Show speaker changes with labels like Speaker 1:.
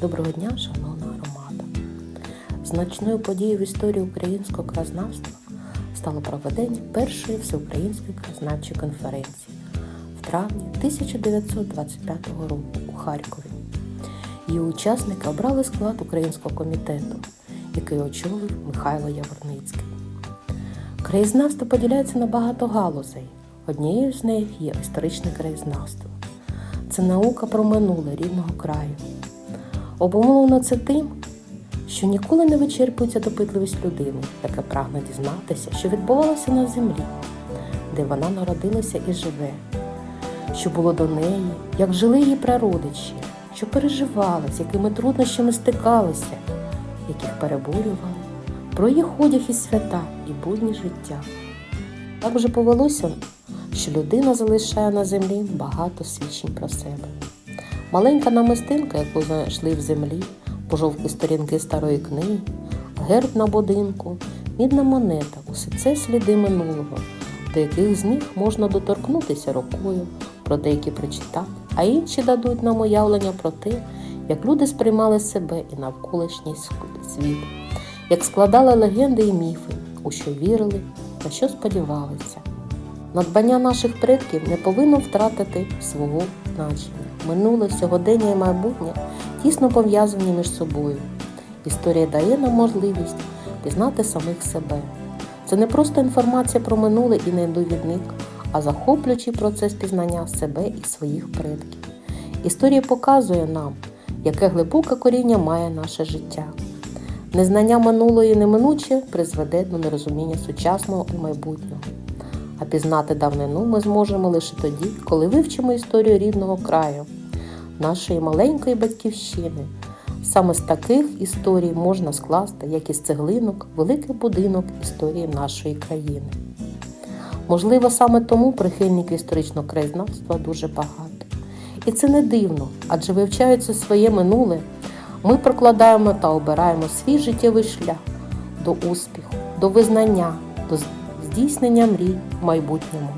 Speaker 1: Доброго дня, шановна громада! Значною подією в історії українського краєзнавства стало проведення першої всеукраїнської краєзнавчої конференції в травні 1925 року у Харкові. Її учасники обрали склад українського комітету, який очолив Михайло Яворницький. Краєзнавство поділяється на багато галузей. Однією з них є історичне краєзнавство. Це наука про минуле рідного краю. Обумовлено це тим, що ніколи не вичерпується допитливість людини, яка прагне дізнатися, що відбувалося на землі, де вона народилася і живе, що було до неї, як жили її прародичі, що переживали, з якими труднощами стикалися, яких переборювали, про їх одяг і свята і будні життя. Так вже повелося, що людина залишає на землі багато свідчень про себе. Маленька намистинка, яку знайшли в землі, пожовклі сторінки старої книги, герб на будинку, мідна монета усе це сліди минулого, до яких з них можна доторкнутися рукою, про деякі прочитати, а інші дадуть нам уявлення про те, як люди сприймали себе і навколишній світ, як складали легенди і міфи, у що вірили, на що сподівалися. Надбання наших предків не повинно втратити свого значення. Минуле, сьогодення і майбутнє тісно пов'язані між собою. Історія дає нам можливість пізнати самих себе. Це не просто інформація про минуле і не довідник, а захоплюючий процес пізнання себе і своїх предків. Історія показує нам, яке глибоке коріння має наше життя. Незнання минулого і неминуче призведе до нерозуміння сучасного і майбутнього. А пізнати давнину ми зможемо лише тоді, коли вивчимо історію рідного краю, нашої маленької батьківщини. Саме з таких історій можна скласти, як із цеглинок, великий будинок історії нашої країни. Можливо, саме тому прихильників історичного краєзнавства дуже багато. І це не дивно, адже вивчаючи своє минуле, ми прокладаємо та обираємо свій життєвий шлях до успіху, до визнання, до здійснення мрій в майбутньому.